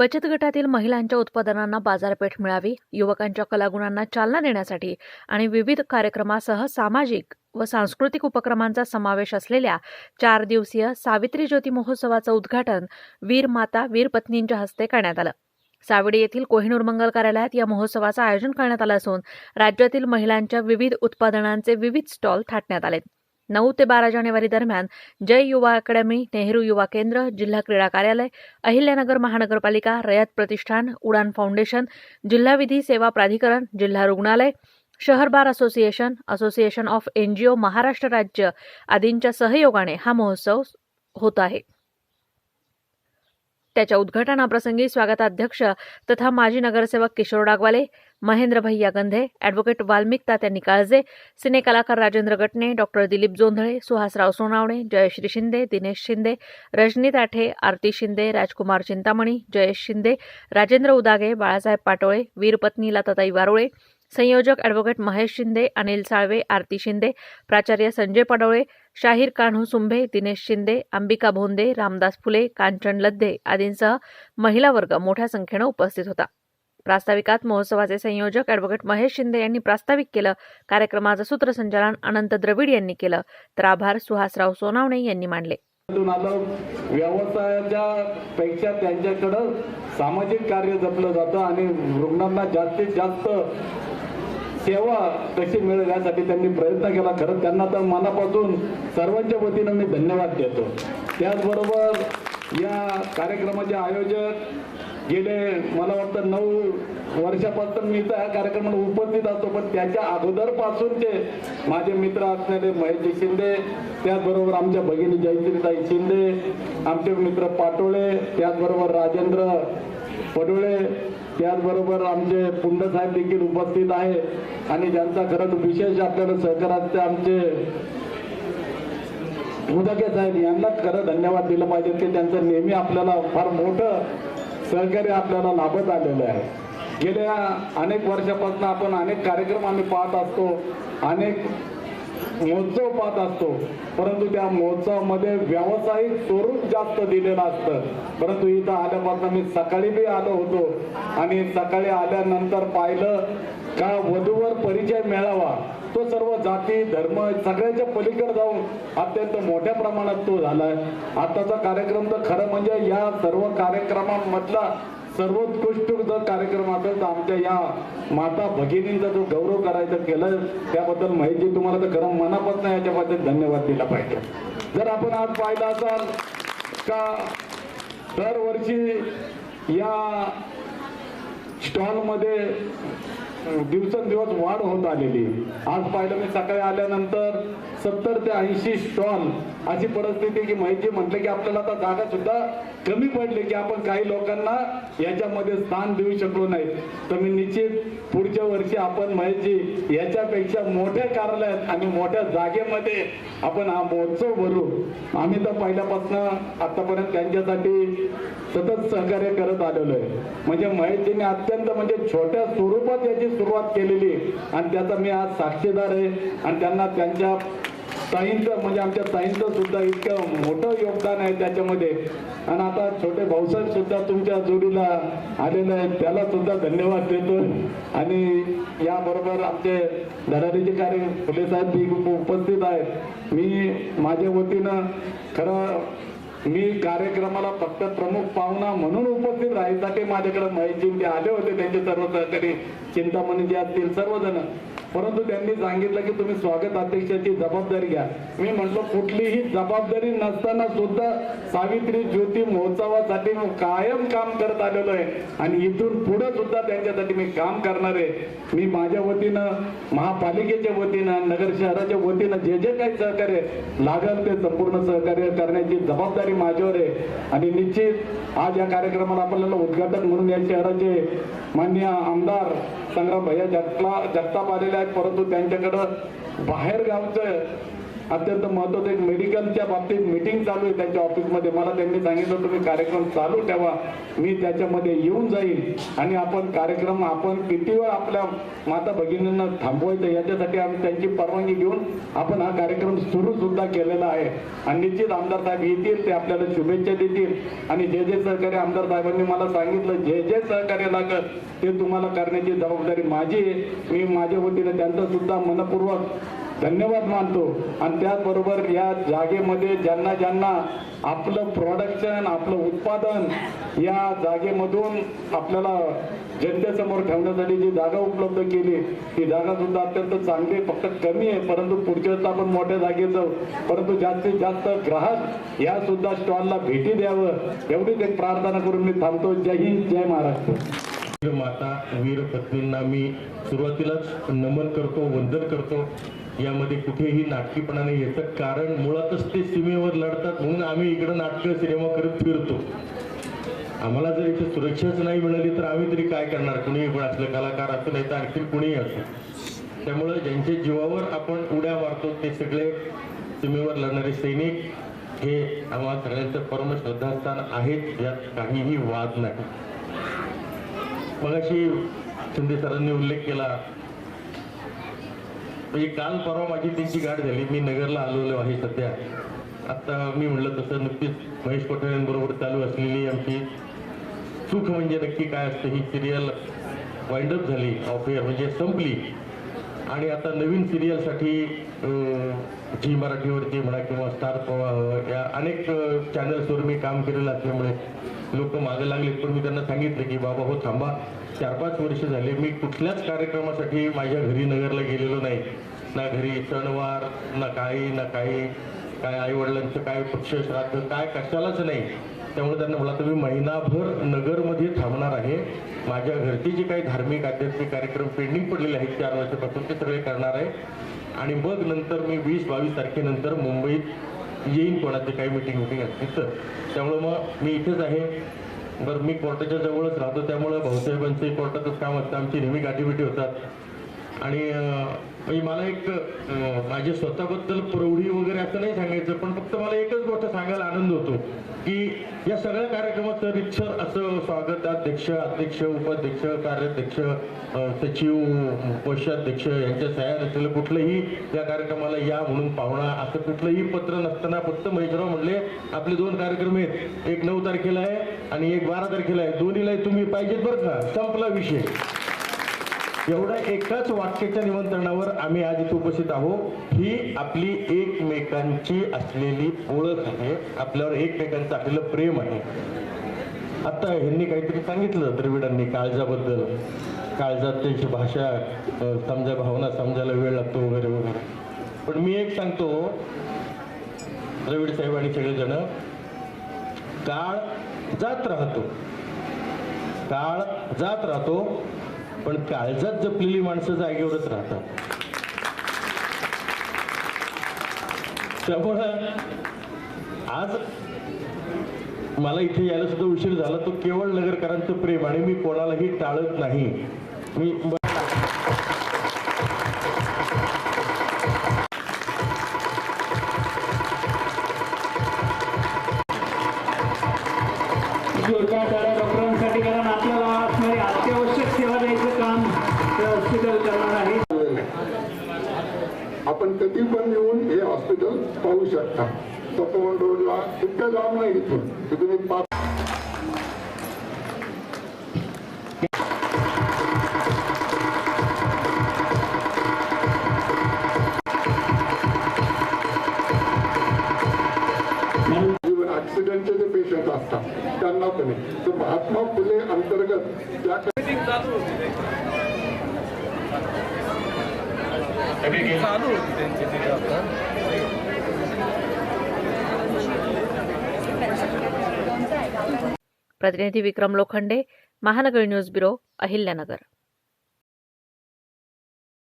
बचत गटातील महिलांच्या उत्पादनांना बाजारपेठ मिळावी युवकांच्या कलागुणांना चालना देण्यासाठी आणि विविध कार्यक्रमासह सामाजिक व सांस्कृतिक उपक्रमांचा समावेश असलेल्या चार दिवसीय सावित्री ज्योती महोत्सवाचं उद्घाटन वीर माता वीर पत्नींच्या हस्ते करण्यात आलं. सावडी येथील कोहिनूर मंगल कार्यालयात या महोत्सवाचं आयोजन करण्यात आलं असून राज्यातील महिलांच्या विविध उत्पादनांचे विविध स्टॉल थाटण्यात आले नऊ ते बारा जानेवारी दरम्यान जय युवा अकॅडमी नेहरू युवा केंद्र जिल्हा क्रीडा कार्यालय अहिल्यानगर महानगरपालिका रयत प्रतिष्ठान उडान फाउंडेशन जिल्हा विधी सेवा प्राधिकरण जिल्हा रुग्णालय शहर bar association association of NGO Maharashtra राज्य आदींच्या सहयोगाने हा महोत्सव होत आहे. त्याच्या उद्घाटनाप्रसंगी स्वागताध्यक्ष तथा माजी नगरसेवक किशोर डागवाले महेंद्र भैया गंधे अॅडव्होकेट वाल्मिक तात्यांनी काळजे सिने कलाकार राजेंद्र गटणे डॉक्टर दिलीप जोंधळे सुहासराव सोनावणे जयश्री शिंदे दिनेश शिंदे रजनी ताठे आरती शिंदे राजकुमार चिंतामणी जयेश शिंदे राजेंद्र उदागे बाळासाहेब पाटोळे वीरपत्नी लताताई वारोळे संयोजक ॲडव्होकेट महेश शिंदे अनिल साळवे आरती शिंदे प्राचार्य संजय पडोळे शाहीर कान्हू सुंभे दिनेश शिंदे अंबिका भोंदे रामदास फुले कांचन लद्दे आदींसह महिला वर्ग मोठ्या संख्येनं उपस्थित होता. प्रास्ताविकात महोत्सवाचे संयोजक ॲडव्होकेट महेश शिंदे यांनी प्रास्ताविक केलं. कार्यक्रमाचं सूत्रसंचालन अनंत द्रविड यांनी केलं. तर आभार सुहासराव सोनावणे यांनी मानले. व्यवसायाच्या पेक्षा त्यांच्याकडं सामाजिक कार्य जपलं जातं आणि रुग्णांना जास्तीत जास्त सेवा कशी मिळेल यासाठी त्यांनी प्रयत्न केला. खरं त्यांना तर मनापासून सर्वांच्या वतीनं मी धन्यवाद देतो. त्याचबरोबर या कार्यक्रमाचे आयोजक गेले मला वाटतं नऊ वर्षापासून मी त्या या कार्यक्रमाला उपस्थित असतो पण त्याच्या अगोदरपासूनचे माझे मित्र असणारे महेशजी शिंदे त्याचबरोबर आमच्या भगिनी जयश्रीताई शिंदे आमचे मित्र पाटोळे त्याचबरोबर राजेंद्र पडोळे त्याचबरोबर आमचे पुंडसाहेब देखील उपस्थित आहे आणि ज्यांचा खरंच विशेष आपल्याला सहकाराचे आमचे मुदके साहेब यांना खरं धन्यवाद दिलं पाहिजे. की त्यांचं नेहमी आपल्याला फार मोठं सहकार्य आपल्याला लाभत आलेलं आहे. गेल्या अनेक वर्षापासून आपण अनेक कार्यक्रम आम्ही पाहत असतो. अनेक महोत्सव पाहत असतो. परंतु त्या महोत्सवामध्ये व्यावसायिक स्वरूप जास्त दिलेलं असतं. परंतु इथं आल्यापासून मी सकाळी बी आलो होतो. आणि सकाळी आल्यानंतर पाहिलं का वधूवर परिचय मिळावा. तो सर्व जाती धर्म सगळ्याच्या पलीकडे जाऊन अत्यंत मोठ्या प्रमाणात तो झालाय. आताचा कार्यक्रम तर खरं म्हणजे या सर्व कार्यक्रमांमधला सर्वोत्कृष्ट जर कार्यक्रम असेल तर आमच्या या माता भगिनींचा जो गौरव करायचं केलं त्याबद्दल माहिती तुम्हाला तर खरं मनापासून याच्याबद्दल धन्यवाद दिला पाहिजे. जर आपण आज पाहिलं असाल का दरवर्षी या स्टॉलमध्ये दिवसेंदिवस वाढ होत आलेली आज पाहिलं मी सकाळी आल्यानंतर सत्तर ते ऐंशी स्टॉल अशी परिस्थिती की माहिती म्हटलं की आपल्याला आता जागा सुद्धा कमी पडली की आपण काही लोकांना याच्यामध्ये स्थान देऊ शकलो नाही. तर मी निश्चित पुढच्या वर्षी आपण माहिती याच्यापेक्षा मोठ्या कार्यालयात आणि मोठ्या जागेमध्ये आपण हा महोत्सव भरू. आम्ही तर पहिल्यापासून आतापर्यंत त्यांच्यासाठी सतत सहकार्य करत आलेलो आहे. म्हणजे महेशजीने अत्यंत म्हणजे छोट्या स्वरूपात याची सुरुवात केलेली. आणि त्याचा मी आज साक्षीदार आहे. आणि त्यांना त्यांच्या ताईंचं म्हणजे आमच्या ताईंचं सुद्धा इतकं मोठं योगदान आहे त्याच्यामध्ये. आणि आता छोटे भाऊसाहेब सुद्धा तुमच्या जोडीला आलेले आहेत. त्याला सुद्धा धन्यवाद देतो. आणि याबरोबर आमचे धडाडीचे कार्य फुले साहेब उपस्थित आहेत. मी माझ्या वतीनं खरं मी कार्यक्रमाला फक्त प्रमुख पाहुणा म्हणून उपस्थित राहायसाठी माझ्याकडे महेशजी आले होते. त्यांचे सर्व सहकारी चिंतामणी जे असतील सर्वजण. परंतु त्यांनी सांगितलं की तुम्ही स्वागत अध्यक्षाची जबाबदारी घ्या. मी म्हटलं कुठलीही जबाबदारी नसताना सुद्धा सावित्री ज्योती महोत्सवासाठी मी कायम काम करत आलेलो आहे. आणि इथून पुढे सुद्धा त्यांच्यासाठी मी काम करणार आहे. मी माझ्या वतीनं महापालिकेच्या वतीनं नगर शहराच्या वतीनं जे जे काही सहकार्य लागल ते संपूर्ण सहकार्य करण्याची जबाबदारी माझ्यावर आहे. आणि निश्चित आज या कार्यक्रमाला आपल्याला उद्घाटन म्हणून या शहराचे मान्य आमदार संग्राम भैया जगता जगताप आलेले आहेत परंतु त्यांच्याकडं बाहेर गावचं अत्यंत महत्वाचं एक मेडिकलच्या बाबतीत मिटिंग चालू आहे त्यांच्या ऑफिसमध्ये मला त्यांनी सांगितलं तुम्ही कार्यक्रम चालू ठेवा. मी त्याच्यामध्ये येऊन जाईल आणि आपण कार्यक्रम आपण किती वेळ आपल्या माता भगिनींना थांबवायचं याच्यासाठी आम्ही त्यांची परवानगी घेऊन आपण हा कार्यक्रम सुरू सुद्धा केलेला आहे. आणि निश्चित आमदार साहेब येतील ते आपल्याला शुभेच्छा देतील. आणि जे जे सहकारी आमदार साहेबांनी मला सांगितलं जे जे सहकार्य लागत ते तुम्हाला करण्याची जबाबदारी माझी आहे. मी माझ्या वतीने त्यांचा सुद्धा मनपूर्वक धन्यवाद मानतो. आणि त्याचबरोबर या जागेमध्ये ज्यांना ज्यांना आपलं प्रोडक्शन आपलं उत्पादन या जागेमधून आपल्याला जनतेसमोर ठेवण्यासाठी जी जागा उपलब्ध केली ती जागा सुद्धा अत्यंत चांगली फक्त कमी आहे. परंतु पुढच्या वेळेस आपण मोठ्या जागेत जाऊ परंतु जास्तीत जास्त ग्राहक या सुद्धा स्टॉलला भेटी द्यावं. एवढीच एक प्रार्थना करून मी थांबतो. जय हिंद जय महाराष्ट्र. वीर माता वीर पत्नींना मी सुरुवातीलाच नमन करतो वंदन करतो. यामध्ये कुठेही नाटकीपणाने येतं. कारण मुळातच ते सीमेवर लढतात म्हणून आम्ही इकडं नाटकं सिनेमा करत फिरतो. आम्हाला जर इथे सुरक्षाच नाही मिळाली तर आम्ही तरी काय करणार? कुणीही पण असलं कलाकार असं नाही तर आणखी कुणीही असो. त्यामुळं ज्यांच्या जीवावर आपण उड्या मारतो ते सगळे सीमेवर लढणारे सैनिक हे आम्हाला सगळ्यांचं परम श्रद्धास्थान आहेत यात काहीही वाद नाही. मगाशी शिंदे सरांनी उल्लेख केला म्हणजे काल परवा माझी त्यांची गाठ झाली. मी नगरला आलेलो आहे सध्या. आता मी म्हणलं तसं नुकतीच महेश कोठाऱ्यांबरोबर चालू असलेली आमची सुख म्हणजे नक्की काय असतं? ही सिरियल वाइंडअप झाली. ऑफेअर म्हणजे संपली. आणि आता नवीन सिरियलसाठी झी मराठीवरती म्हणा किंवा स्टार प्रवाह या अनेक चॅनल्सवर मी काम केलेलं असल्यामुळे लोक मागे लागले पण मी त्यांना सांगितलं की बाबा हो थांबा. चार पाच वर्ष झाले. मी कुठल्याच कार्यक्रमासाठी माझ्या घरी नगरला गेलेलो नाही. ना घरी सणवार ना काही ना काही. काय आईवडिलांचं काय पक्ष श्राद्ध काय कशालाच नाही. त्यामुळे त्यांना मला तुम्ही महिनाभर नगरमध्ये थांबणार आहे. माझ्या घरचे जे काही धार्मिक आध्यात्मिक कार्यक्रम पेंडिंग पडलेले आहेत चार वर्षापासून ते सगळे करणार आहे. आणि मग नंतर मी वीस बावीस तारखेनंतर मुंबईत येईन कोणाचे काही मिटिंग मिटिंग असतील तर त्यामुळं मग मी इथेच आहे. बरं मी कोर्टाच्या जवळच राहतो. त्यामुळं भाऊसाहेबांचे कोर्टातच काम असतं. आमची नेहमी गाठीबिटी होतात. आणि म्हणजे मला एक माझ्या स्वतःबद्दल प्रौढी वगैरे असं नाही सांगायचं पण फक्त मला एकच गोष्ट सांगायला आनंद होतो की या सगळ्या कार्यक्रमात रिक्षर असं स्वागताध्यक्ष अध्यक्ष उपाध्यक्ष कार्याध्यक्ष सचिव कोषाध्यक्ष यांच्या सह्या नसलेलं कुठलंही या कार्यक्रमाला या म्हणून पाहुणा असं कुठलंही पत्र नसताना फक्त महेशराव म्हणले आपले दोन कार्यक्रम आहेत एक नऊ तारखेला आहे आणि एक बारा तारखेला आहे दोन्हीला तुम्ही पाहिजेत बरं का संपला विषय. एवढ्या एकाच वाक्याच्या निमंत्रणावर आम्ही आज इथे उपस्थित आहोत. ही आपली एकमेकांची असलेली ओळख आहे. आपल्यावर एकमेकांचं असलेलं प्रेम आहे. आता ह्यांनी काहीतरी सांगितलं द्रविडांनी काळजाबद्दल. काळजात त्यांची भाषा समजा भावना समजायला वेळ लागतो वगैरे वगैरे. पण मी एक सांगतो द्रविड साहेब आणि सगळेजण काळ जात राहतो. काळ जात राहतो. पण काळजात जपलेली माणसं जागेवरच राहतात. त्यामुळं आज मला इथे यायला सुद्धा उशीर झाला. तो केवळ नगरकरांचं प्रेम आणि मी कोणालाही टाळत नाही. मी आपण कधी पण येऊन हे हॉस्पिटल पाहू शकता तपोवन रोडला इतकं लांब नाही इथून तिथून एक पाच म्हणजे ऍक्सिडेंटचे जे पेशंट असतात त्यांना पण आहे. महात्मा फुले अंतर्गत त्या प्रतिनिधी विक्रम लोखंडे महानगर न्यूज ब्युरो अहिल्यानगर.